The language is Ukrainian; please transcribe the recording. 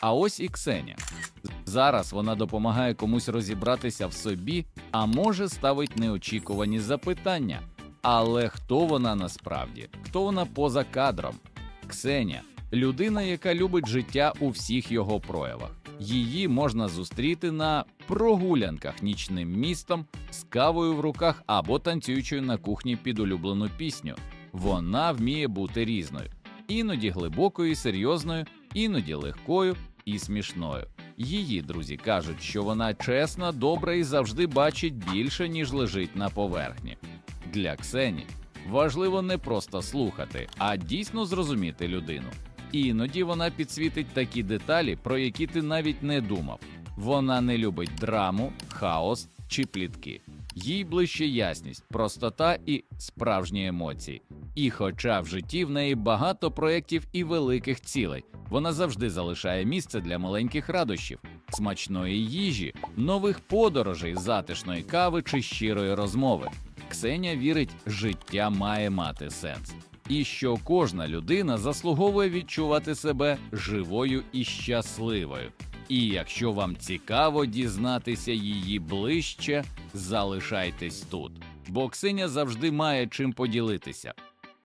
А ось і Ксеня. Зараз вона допомагає комусь розібратися в собі, а може ставить неочікувані запитання. Але хто вона насправді? Хто вона поза кадром? Ксеня людина, яка любить життя у всіх його проявах. Її можна зустріти на прогулянках нічним містом з кавою в руках або танцюючою на кухні під улюблену пісню. Вона вміє бути різною, іноді глибокою і серйозною, іноді легкою і смішною. Її друзі кажуть, що вона чесна, добра і завжди бачить більше, ніж лежить на поверхні. Для Ксені важливо не просто слухати, а дійсно зрозуміти людину. Іноді вона підсвітить такі деталі, про які ти навіть не думав. Вона не любить драму, хаос чи плітки. Їй ближче ясність, простота і справжні емоції. І хоча в житті в неї багато проєктів і великих цілей, вона завжди залишає місце для маленьких радощів, смачної їжі, нових подорожей, затишної кави чи щирої розмови. Ксеня вірить, життя має мати сенс, і що кожна людина заслуговує відчувати себе живою і щасливою. І якщо вам цікаво дізнатися її ближче, залишайтесь тут, бо Ксеня завжди має чим поділитися.